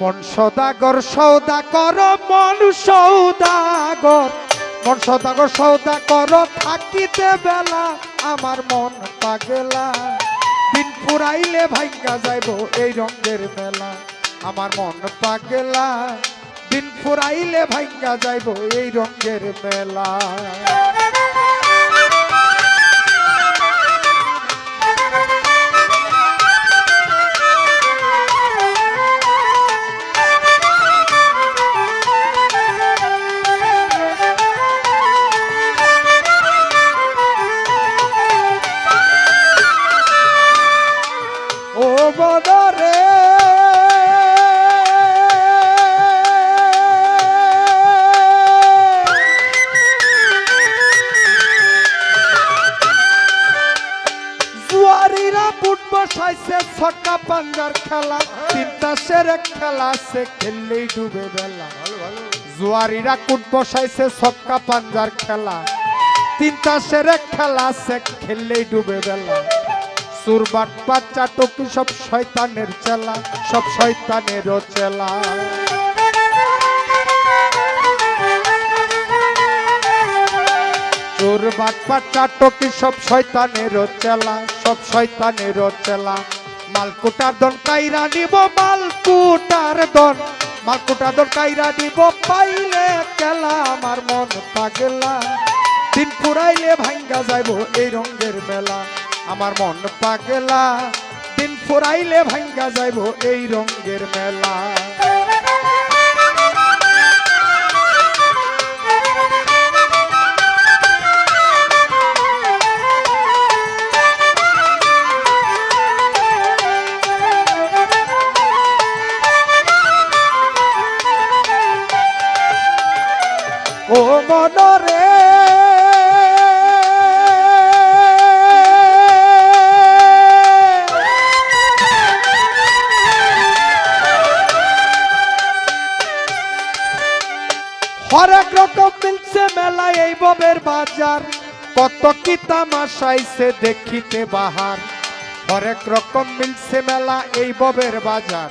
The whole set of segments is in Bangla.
মন সদাগর সৌদা কর মন সৌদাগর। মন সদাগর সৌদা কর থাকিতে বেলা আমার মন পাগেলা। দিন ফুরাইলে ভাঙ্গা যাইব এই রঙের মেলা। আমার মন পাগেলা। দিন ফুরাইলে ভাঙ্গা যাইব এই রঙের মেলা। খেলা তিনটা সেরে খেলা, সে খেললেই ডুবে বেলা। জুয়ারিরা কুট বসাইছে ছক্কা পাঞ্জার খেলা। তিনটা সেরে খেলা, সে খেললেই ডুবে বেলা। সুরবাট বাচ্চা টুকি সব শয়তানের চেলা, সব শয়তানেরও চেলা। চোর বাটপাটা টকি সব শয়তানেরও চেলা, সব শয়তানেরও চেলা। মালকুটার দন কাইরা নিব, মালকুটার দন। মালকুটার দন কাইরা নিব, পাইলে কেলা, আমার মন পাগলা। দিন ফুরাইলে ভাঙ্গা যাইব এই রঙ্গের মেলা, আমার মন পাগলা। দিন ফুরাইলে ভাঙ্গা যাইব এই রঙ্গের মেলা। ও মনরে। হরেক রকম মিলছে মেলায় এই ববের বাজার। কত কি তামাশাইছে দেখিতে বাহার। হরেক রকম মিলছে মেলা এই ববের বাজার।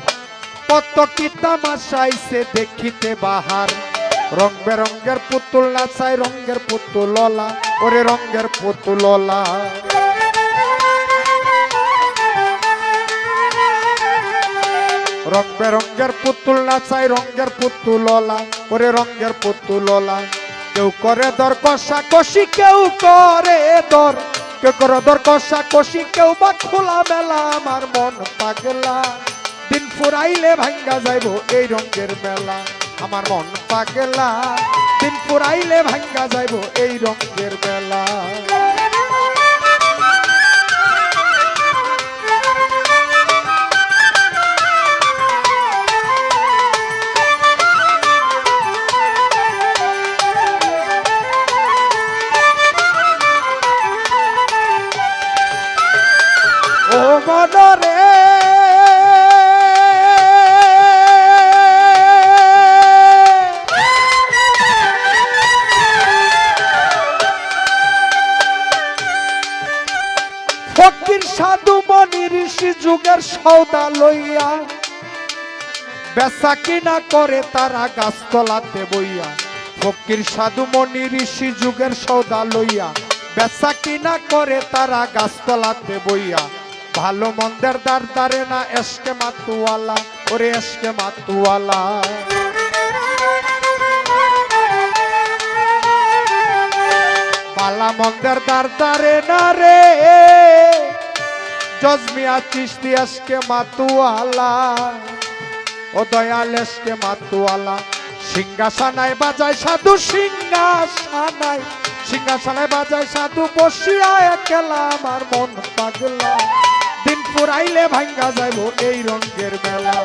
কত কি তামাশাইছে দেখিতে বাহার। রং বেরঙ্গের পুতুল নাচাই রঙ্গের পুতুললা ওরে রঙ্গের পুতুললা রং বেরঙ্গের পুতুল নাচাই রঙ্গের পুতুললা ওরে রঙ্গের পুতুললা কেউ করে দর কষা কষি কেউ করে দর। কেউ করে দর কষা কষি কেউ বা খোলা মেলা আমার মন পাগলা। দিন ফুরাইলে ভাঙ্গা যাইব এই রঙ্গের মেলা। আমার মন পাগলা দিন পুরাইলে ভাঙ্গা যাইব এই রঙের মেলা। যুগের সৌদা লইয়া, বেচা কিনা করে তারা গাছতলাতে বইয়া। ফকির সাধু মনি ঋষি যুগের সৌদা লইয়া, বেচা কিনা করে তারা গাছতলাতে বইয়া। ভালো মন্দের দার দারে না এসকে মাতুয়ালা, ওরে এসকে মাতুয়ালা। পালা মন্দের দার দারে না রে। জজমিয়া চিস্তি এসকে মাতুয়ালা। ও দয়াল এসকে মাতুয়ালা। সিংহাসনায় বাজায় সাধু, সিংহাসনায় সিংহাসনায় বাজায় সাধু, বসিয়া একলা আমার মন পাগলা। দিন ফুরাইলে ভাঙ্গা যাইব এই রঙের মেলা।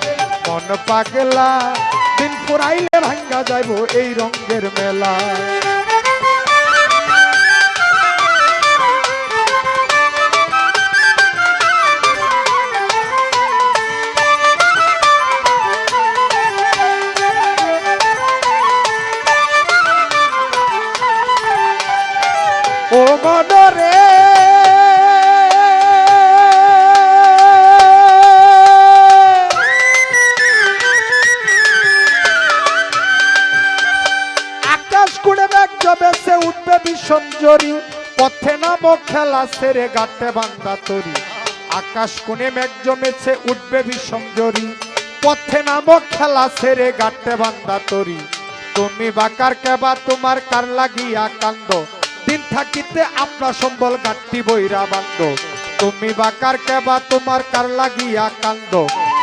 মন পাগলা। দিন ফুরাইলে ভাঙ্গা যাইব এই রঙের মেলা। বদরে। আকাশ কুড়ে ব্যাগ জবে, সে উঠবে ভীষণ পথে নাম খেলা, সেরে গাতে বান্দা তরি। আকাশ কোণে মেঘ জমেছে উঠবে ভীষণ পথে নাম খেলা, সেরে গাতে বান্দা তরি। তুমি বাকার কেবা, তোমার কার লাগিয়া কান্দ? দিন থাকিতে আপনার সম্বল গাট্টি বইরা বান্দ তুমি বাকার কেবা তোমার কার লাগিয়া কান্দ।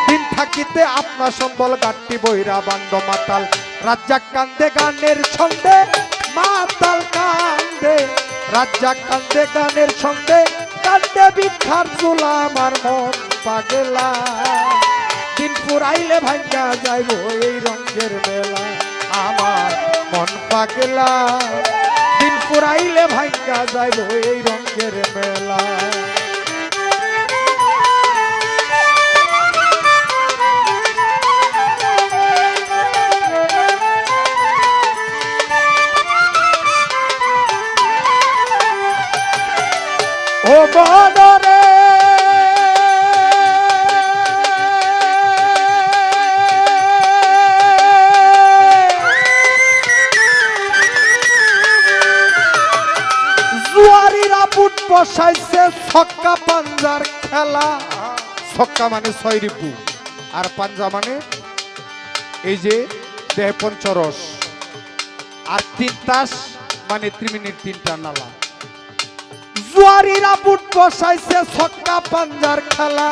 দিন থাকিতে আপনার সম্বল গাট্টি বইরা বান্দ মাতাল রাজ্জাক কান্দে গানের ছন্দে, মাতাল কান্দে। রাজ্জাক কান্দে গানের ছন্দে, কান্দে বিখার চুলা আমার মন পাগলা। দিন ফুরাইলে ভাঙ্গা যাইব এই রঙের মেলা, আমার মন পাগলা। দিন পুরাইলে ভাঙ্গা যাইব এই রঙের মেলা। ও বদরে বসাইছে ছক্কা পাঞ্জার খেলা। ছক্কা মানে ছয় রিপু। আর পাঞ্জা মানে এই যে দেহ আর তিন তাস মানে ত্রিমিনিট তিনটা নালা। জুয়ারিরা বুট বসাইছে ছক্কা পাঞ্জার খেলা।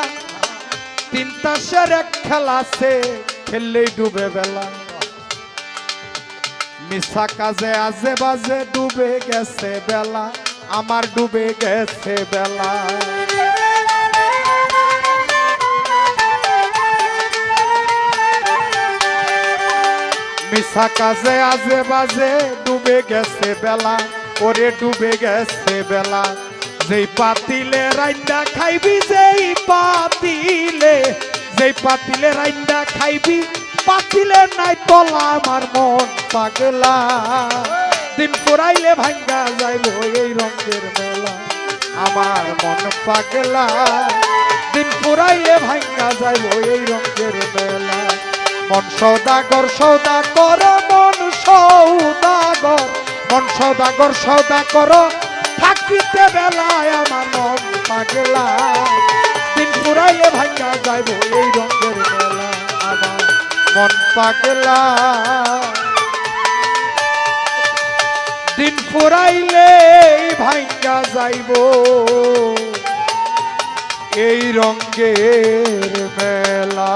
তিন তাসের এক খেলা সে খেললেই ডুবে বেলা। মিশা কাজে আজে বাজে ডুবে গেছে বেলা। আমার ডুবে গেছে বেলা। মিশা কাজে, আজে বাজে ডুবে গেছে বেলা। ওরে ডুবে গেছে বেলা। যেই পাতিলে রাইন্দা খাইবি, যেই পাতিলে যেই পাতিলে রাইন্দা খাইবি, পাতিলে নাই তলা আমার মন পাগলা। দিন পুরাইলে ভাঙ্গা যাইব এই রঙের মেলা। আমার মন পাগলা, দিন পুরাইলে ভাঙ্গা যাইব এই রঙের মেলা। মন সৌদাগর সৌদা কর মন সৌদাগর মন সৌদাগর সৌদা কর থাকিতে বেলায় আমার মন পাগলা। দিন পুরাইলে ভাঙ্গা যাইব এই রঙের মেলা। আমার মন পাগলা ফুরাইলে ভাঙ্গা যাইব। এই রঙ্গের মেলা।